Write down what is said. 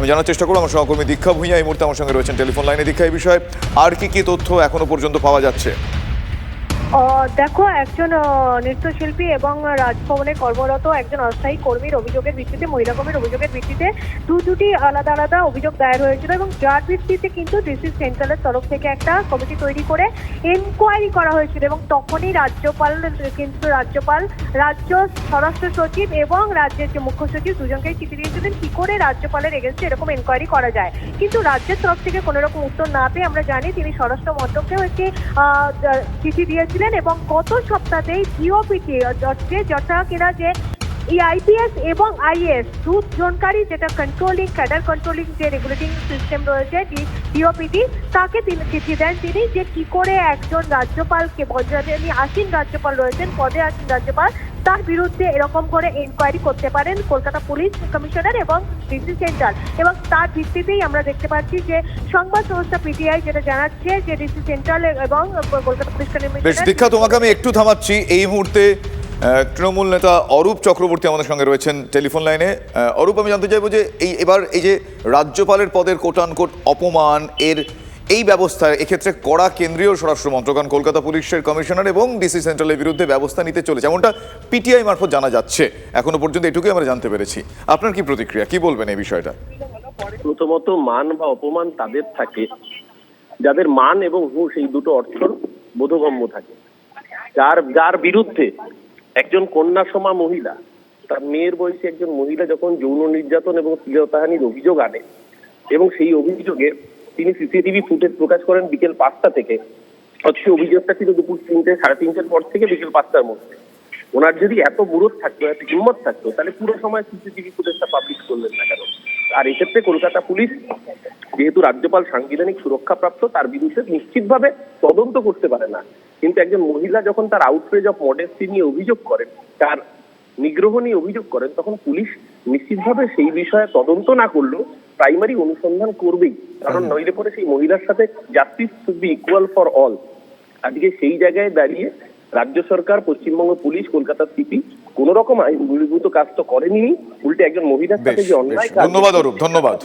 আমি জানার চেষ্টা করব, আমার সহকর্মী দীক্ষা ভূঁইয়া এই মুহূর্তে আমার সঙ্গে রয়েছেন টেলিফোন লাইনে। দীক্ষা, এই বিষয়ে আর কি কি তথ্য এখনও পর্যন্ত পাওয়া যাচ্ছে? দেখো, একজন নৃত্যশিল্পী এবং রাজভবনে কর্মরত একজন অস্থায়ী কর্মীর অভিযোগের ভিত্তিতে মহিলা কর্মীর অভিযোগের ভিত্তিতে দু দুটি আলাদা আলাদা অভিযোগ দায়ের হয়েছিল এবং যার ভিত্তিতে কিন্তু ডিসি সেন্ট্রালের তরফ থেকে একটা কমিটি তৈরি করে এনকোয়ারি করা হয়েছিল এবং তখনই রাজ্যপাল, কিন্তু রাজ্যপাল, রাজ্য স্বরাষ্ট্র সচিব এবং রাজ্যের যে মুখ্য সচিব দুজনকেই চিঠি দিয়েছিলেন, কি করে রাজ্যপালের এগেনস্টে এরকম এনকোয়ারি করা যায়। কিন্তু রাজ্যের তরফ থেকে কোনো রকম উত্তর না পেয়ে আমরা জানি তিনি স্বরাষ্ট্র মন্ত্রকেও একটি চিঠি দিয়েছিলেন এবং গত সপ্তাহেই জিওপিটি যে কিনা যে এই আইপিএস এবং আইএস দুজনকারী যেটা কন্ট্রোলিং ক্যাডার কন্ট্রোলিং যে রেগুলেটিং সিস্টেম রয়েছে ডিওপিটি তাকে তিনি চিঠি দেন। তিনি যে কি করে একজন রাজ্যপালকে বজ্রাজ আসীন রাজ্যপাল রয়েছেন, পদে আসীন রাজ্যপাল তার বিরুদ্ধে এরকম করে এনকোয়ারি করতে পারেন কলকাতা পুলিশ কমিশনার এবং ডিসি সেন্টার এবং তার ভিত্তিতেই আমরা দেখতে পাচ্ছি যে সংবাদ সংস্থা পিটিআই যেটা জানাচ্ছে যে ডিসি সেন্ট্রাল এবং কলকাতা পুলিশ বেশ কমিশনার দীক্ষা তোমাকে আমি একটু থামাচ্ছি। এই মুহূর্তে তৃণমূল নেতা অরূপ চক্রবর্তী আমাদের সঙ্গে রয়েছেন টেলিফোন লাইনে। অরূপ, আমি জানতে চাইব যে এই, এবার এই যে রাজ্যপালের পদের কোটান কোট অপমান, এর এই ব্যবস্থা এক্ষেত্রে কড়া কেন্দ্রীয় স্বরাষ্ট্র মন্ত্রকান কলকাতা পুলিশের কমিশনার এবং ডিসি সেন্ট্রালের বিরুদ্ধে ব্যবস্থা নিতে চলেছে। এমনটা পিটিআই মারফত জানা যাচ্ছে। এখনও পর্যন্ত এটুকুই আমরা জানতে পেরেছি। আপনার কি প্রতিক্রিয়া? কি বলবেন এই বিষয়টা? প্রথমত মান বা অপমান তাদের থাকে। যাদের মান এবং হুঁশ এই দুটো অর্থর বোধগম্য থাকে। যার যার বিরুদ্ধে একজন কন্যা সমা মহিলা, তার মেয়ের বয়সী একজন মহিলা যখন যৌন নির্যাতন এবং শ্লীলতাহানির অভিযোগ আনে এবং সেই অভিযোগে তিনি সিসিটিভি ফুটেজ প্রকাশ করেন বিকেল পাঁচটা থেকে। অথচ অভিযোগটা ছিল দুপুর তিনটে, সাড়ে তিনটের পর থেকে বিকেল পাঁচটার মধ্যে। ওনার যদি এত মুরত থাকতো, এত হিম্মত থাকতো, তাহলে পুরো সময় সিসিটিভি ফুটেজটা পাবলিশ করলেন না কেন? আর এক্ষেত্রে কলকাতা পুলিশ, যেহেতু রাজ্যপাল সাংবিধানিক সুরক্ষাপ্রাপ্ত, তার বিরুদ্ধে নিশ্চিতভাবে তদন্ত করতে পারে না। কিন্তু একজন মহিলা যখন তার আউটরেজ অফ মডেস্টি নিয়ে অভিযোগ করেন তার নিগ্রহ নিয়ে অভিযোগ করেন তখন পুলিশ নিশ্চিতভাবে সেই বিষয়ে তদন্ত না করলেও প্রাইমারি অনুসন্ধান করবেই। কারণ নইলে পরে সেই মহিলার সাথে justice should be equal for all আজকে সেই জায়গায় দাঁড়িয়ে রাজ্য সরকার পশ্চিমবঙ্গ পুলিশ কলকাতা সিপি কোন রকম আইন বহির্ভূত কাজ তো করেনি। উল্টে একজন মহিলার সাথে যে অন্যায় ধন্যবাদ অরূপ ধন্যবাদ।